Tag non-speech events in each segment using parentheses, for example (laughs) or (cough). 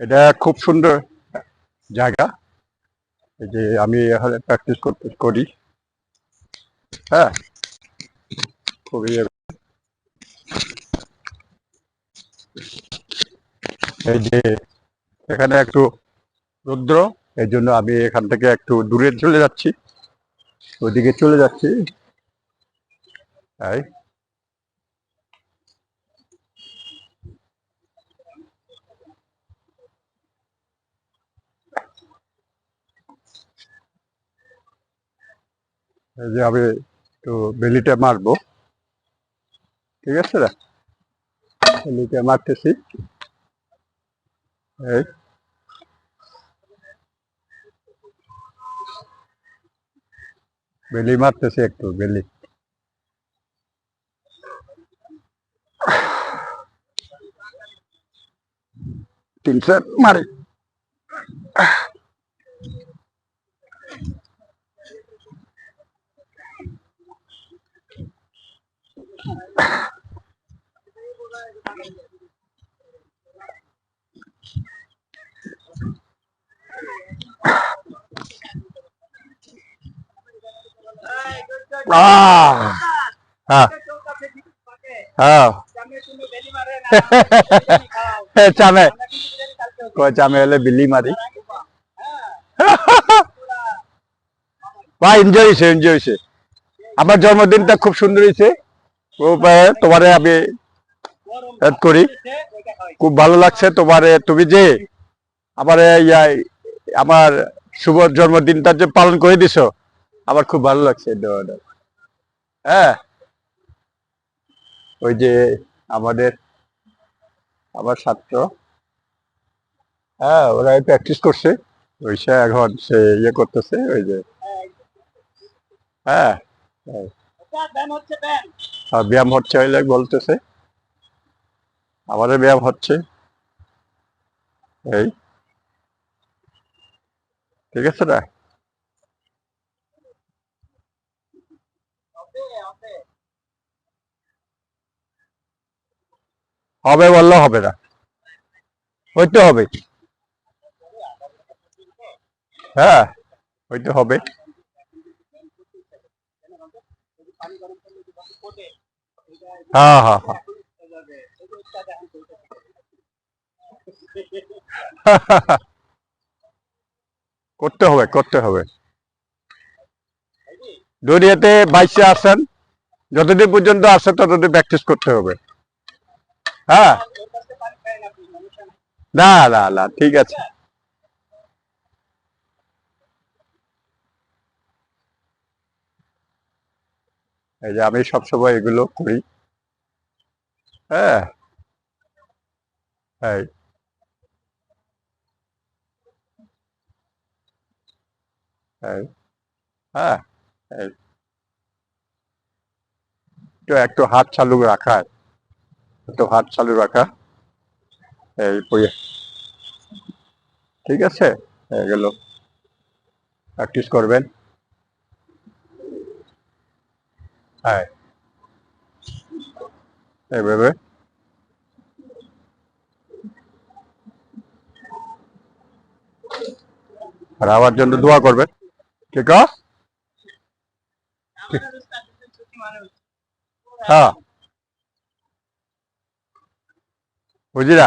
এটা খুব সুন্দর জায়গা। এই যে আমি এখানে প্র্যাকটিস করতে করি। হ্যাঁ। খুবই এই যে এখানে একটু রুদ্র, এই জন্য আমি এখান থেকে একটু দূরে চলে যাচ্ছি। ওদিকে চলে যাচ্ছি। তাই এই যে আমি একটু বেলিটা মারবো। ঠিক আছে না বেলিটা মারতেছি। এই। বেলি মারতেছি একটু, বেলি। তিন চার মারি। চামে চামে হলে বিল্লি মারি ভাই এনজয় হয়েছে এনজয় হয়েছে আমার জন্মদিনটা খুব সুন্দর হয়েছে তোমারে আমি করি। খুব ভালো লাগছে তোমার তুমি যে আমার ইয়া আমার শুভ জন্মদিনটা যে পালন করে দিছো আমার খুব ভালো লাগছে হ্যাঁ? ওই যে আমাদের আমার ছাত্র। হ্যাঁ ওরা প্র্যাকটিস করছে। ওই সে এখন সে ইয়ে করতেছে ওই যে। হ্যাঁ? আর ব্যায়াম হচ্ছে বলতেছে। আমাদের ব্যায়াম হচ্ছে। এই। ঠিক আছে না? হবে বললে হবে না। হইতে হবে। হ্যাঁ হইতে হবে। হ্যাঁ হ্যাঁ হ্যাঁ। (laughs) করতে হবে করতে হবে। দুনিয়াতে বাইশে আসেন, যতদিন পর্যন্ত আসে ততদিন প্র্যাকটিস করতে হবে। হ্যাঁ? না না না, ঠিক আছে। এই যে আমি সবসময় এগুলো করি। হ্যাঁ? এই এই হ্যাঁ এই তো একটু হাত চালু রাখা। একটু হাত চালু রাখা। এই ঠিক আছে? এগুলো প্র্যাকটিস করবেন। হ্যাঁ এইভাবে। আর আমার জন্য দোয়া করবে ঠিক কা? হ্যাঁ। বুঝিরা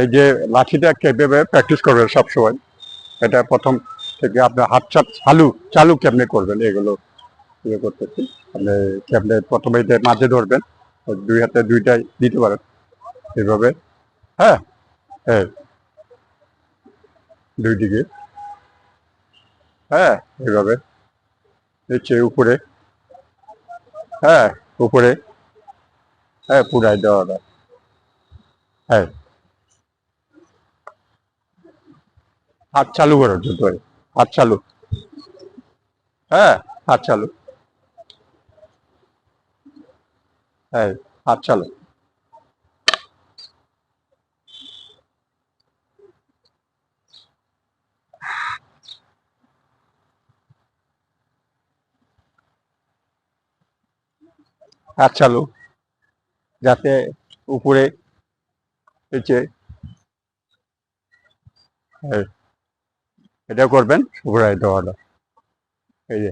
এই যে লাঠিটা কীভাবে প্র্যাকটিস করবেন সবসময়, এটা প্রথম থেকে আপনার হাত চাপ চালু চালু কেমনে করবেন এগুলো ইয়ে করতেছি। আপনি কেমনে প্রথমে এটা মাঝে ধরবেন, দুই হাতে দুইটাই দিতে পারেন। এইভাবে হ্যাঁ? হ্যাঁ দুই দিকে হ্যাঁ? এইভাবে, নিচে উপরে হ্যাঁ? উপরে হ্যাঁ পুরাই দেওয়াটা হ্যাঁ? হাত চালু করো দ্রুত করে। হাত চালু। হ্যাঁ হাত চালু। হ্যাঁ হাত চালু। হাত চালু যাতে উপরে নিচে। এই, এটা করবেন, ঘুরাই দেওয়াটা এই যে,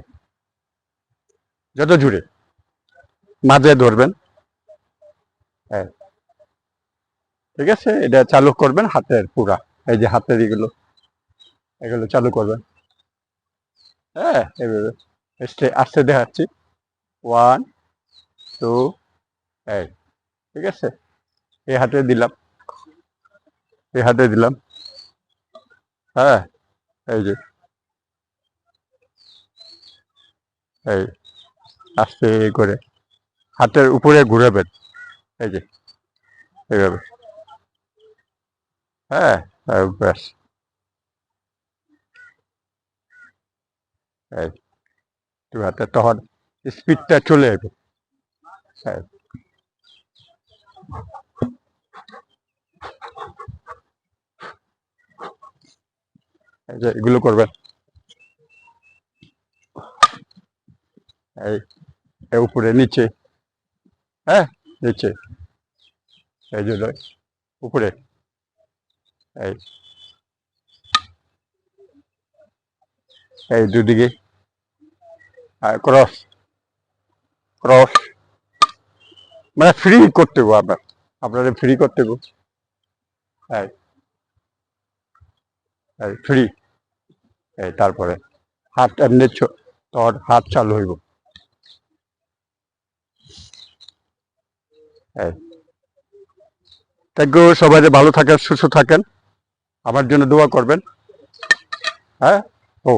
যত জুড়ে মাঝে ধরবেন। হ্যাঁ। ঠিক আছে, এটা চালু করবেন হাতের পুরা। এই যে হাতের এগুলো এগুলো চালু করবেন। হ্যাঁ এভাবে। আস্তে দেখাচ্ছি। ওয়ান, টু, এই, ঠিক আছে। এই হাতে দিলাম। এই হাতে দিলাম। হ্যাঁ। এই যে। এই, আস্তে করে। হাতের উপরে ঘুরাবেন এই যে, এইভাবে। হ্যাঁ ব্যাস। এই হাতে তখন স্পিডটা চলে যাবে। হ্যাঁ। যে এগুলো করবেন। এই উপরে নিচে। হ্যাঁ নিচে। এই যে লয়, উপরে। এই। এই দুদিকে। আর ক্রস ক্রস মানে ফ্রি করতে গো আপনার। আপনাদের ফ্রি করতে এই। ফ্রি এই তারপরে হাত এমনি তোর হাত চালু হইব। এই। থ্যাংক ইউ সবাই ভালো থাকেন, সুস্থ থাকেন, আমার জন্য দোয়া করবেন। হ্যাঁ? ও।